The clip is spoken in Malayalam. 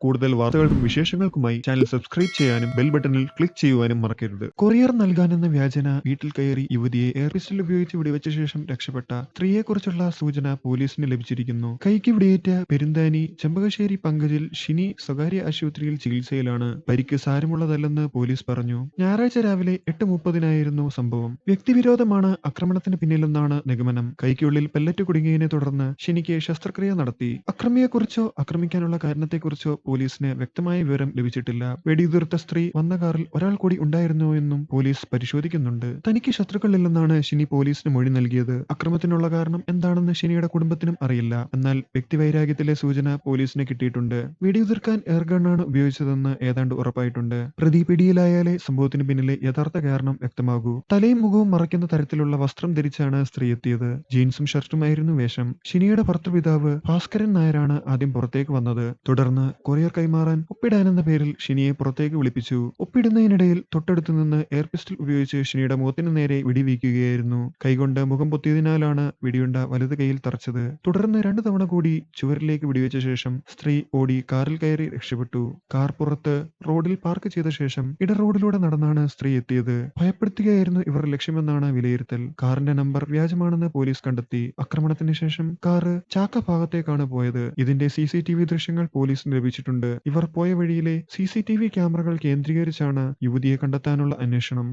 കൂടുതൽ വാർത്തകൾക്കും വിശേഷങ്ങൾക്കുമായി ചാനൽ സബ്സ്ക്രൈബ് ചെയ്യാനും ബെൽ ബട്ടണിൽ ക്ലിക്ക് ചെയ്യുവാനും മറക്കരുത്. കൊറിയർ നൽകാനെന്ന വ്യാജന വീട്ടിൽ കയറി യുവതിയെ എയർ പിസ്റ്റൽ ഉപയോഗിച്ച് വെടിവെച്ച ശേഷം രക്ഷപ്പെട്ട സ്ത്രീയെക്കുറിച്ചുള്ള സൂചന പോലീസിന് ലഭിച്ചിരിക്കുന്നു. കൈക്ക് വെടിയേറ്റ പെരുന്താനി ചെമ്പകശ്ശേരി പങ്കജിൽ ഷിനി സ്വകാര്യ ആശുപത്രിയിൽ ചികിത്സയിലാണ്. പരിക്ക് സാരമുള്ളതല്ലെന്ന് പോലീസ് പറഞ്ഞു. ഞായറാഴ്ച രാവിലെ എട്ട് മുപ്പതിനായിരുന്നു സംഭവം. വ്യക്തിവിരോധമാണ് ആക്രമണത്തിന് പിന്നിലെന്നാണ് നിഗമനം. കൈക്കുള്ളിൽ പെല്ലറ്റ് കുടുങ്ങിയതിനെ തുടർന്ന് ഷിനിക്ക് ശസ്ത്രക്രിയ നടത്തി. അക്രമിയെക്കുറിച്ചോ ആക്രമിക്കാനുള്ള കാരണത്തെക്കുറിച്ചോ പോലീസിന് വ്യക്തമായ വിവരം ലഭിച്ചിട്ടില്ല. വെടിയുതിർത്ത സ്ത്രീ വന്ന കാറിൽ ഒരാൾ കൂടി ഉണ്ടായിരുന്നു എന്നും പോലീസ് പരിശോധിക്കുന്നുണ്ട്. തനിക്ക് ശത്രുക്കളില്ലെന്നാണ് ഷിനി പോലീസിന് മൊഴി നൽകിയത്. അക്രമത്തിനുള്ള കാരണം എന്താണെന്ന് ഷിനിയുടെ കുടുംബത്തിനും അറിയില്ല. എന്നാൽ വ്യക്തിവൈരാഗ്യത്തിലെ സൂചന പോലീസിന് കിട്ടിയിട്ടുണ്ട്. വെടിയുതിർക്കാൻ എയർഗണ്ണാണ് ഉപയോഗിച്ചതെന്ന് ഏതാണ്ട് ഉറപ്പായിട്ടുണ്ട്. പ്രതി പിടിയിലായാലേ സംഭവത്തിന് പിന്നിലെ യഥാർത്ഥ കാരണം വ്യക്തമാകൂ. തലയും മുഖവും മറയ്ക്കുന്ന തരത്തിലുള്ള വസ്ത്രം ധരിച്ചാണ് സ്ത്രീ എത്തിയത്. ജീൻസും ഷർട്ടുമായിരുന്നു വേഷം. ഷിനിയുടെ ഭർത്തൃപിതാവ് ഭാസ്കരൻ നായരാണ് ആദ്യം പുറത്തേക്ക് വന്നത്. തുടർന്ന് കൊറിയർ കൈമാറാൻ ഒപ്പിടാനെന്ന പേരിൽ ഷിനിയെ പുറത്തേക്ക് വിളിപ്പിച്ചു. ഒപ്പിടുന്നതിനിടയിൽ തൊട്ടടുത്തു നിന്ന് എയർ പിസ്റ്റൽ ഉപയോഗിച്ച് ഷിനിയുടെ മുഖത്തിന് നേരെ വിടിവീക്കുകയായിരുന്നു. കൈകൊണ്ട് മുഖം പൊത്തിയതിനാലാണ് വെടിയുണ്ട വലത് കൈയിൽ തറച്ചത്. തുടർന്ന് രണ്ടു തവണ കൂടി ചുവരിലേക്ക് വിടിവെച്ച ശേഷം സ്ത്രീ ഓടി കാറിൽ കയറി രക്ഷപ്പെട്ടു. കാർ പുറത്ത് റോഡിൽ പാർക്ക് ചെയ്ത ശേഷം ഇട റോഡിലൂടെ നടന്നാണ് സ്ത്രീ എത്തിയത്. ഭയപ്പെടുത്തുകയായിരുന്നു ഇവർ ലക്ഷ്യമെന്നാണ് വിലയിരുത്തൽ. കാറിന്റെ നമ്പർ വ്യാജമാണെന്ന് പോലീസ് കണ്ടെത്തി. ആക്രമണത്തിന് ശേഷം കാറ് ചാക്ക ഭാഗത്തേക്കാണ് പോയത്. ഇതിന്റെ സി ദൃശ്യങ്ങൾ പോലീസിന് ലഭിച്ചിട്ടുണ്ട്. ഇവർ പോയ വഴിയിലെ സി ക്യാമറകൾ കേന്ദ്രീകരിച്ചാണ് യുവതിയെ കണ്ടെത്താനുള്ള അന്വേഷണം.